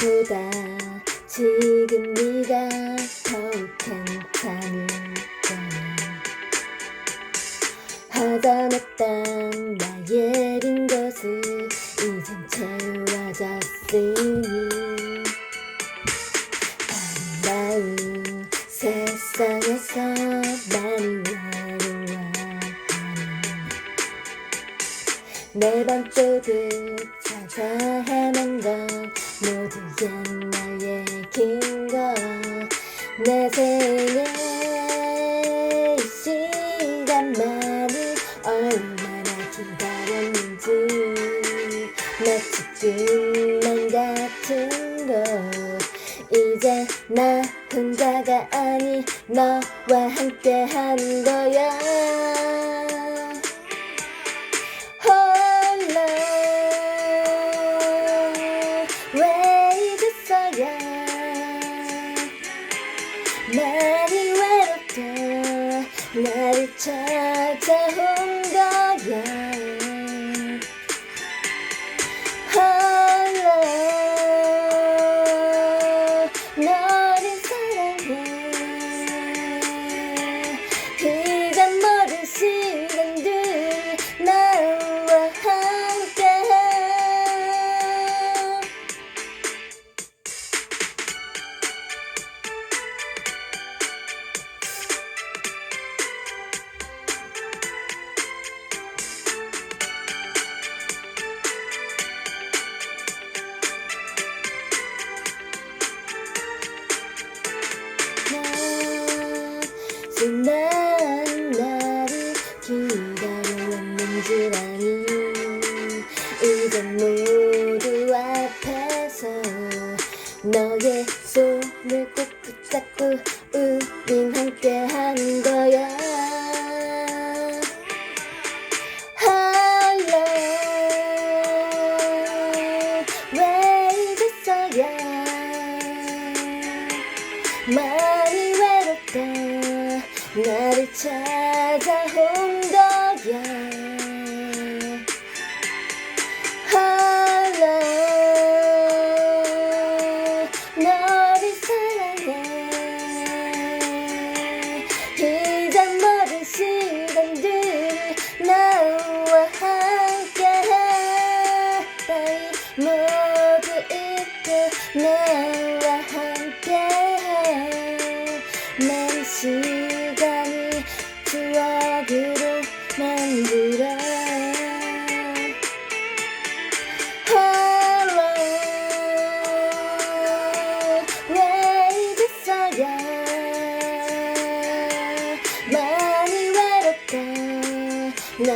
예전보다 지금 네가 더욱 거야 허전했던 나의 빈 곳을 이젠 채워졌으니 아름다운 세상에서 많이 외로워하는 내 밤도둑 찾아 헤맨 건 모두 옛날 얘긴 걸내 생에 이 시간만을 얼마나 기다렸는지 마치 꿈만 같은 걸 이제 나 혼자가 아니 너와 함께 한 거야 많이 외롭게 나를 찾아온 난 나를 기다려왔는지 아니. 이제 모두 앞에서 너의 손을 꼭 붙잡고 우린 함께 한 거야. 홀로 왜 외롭다 나를 찾아온 거야. 홀로 너를 사랑해. 잊어버린 시간들 나와 함께해. 모두 잊고 나와 함께해. 난 시간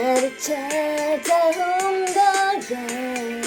Gerçek ahımda gel.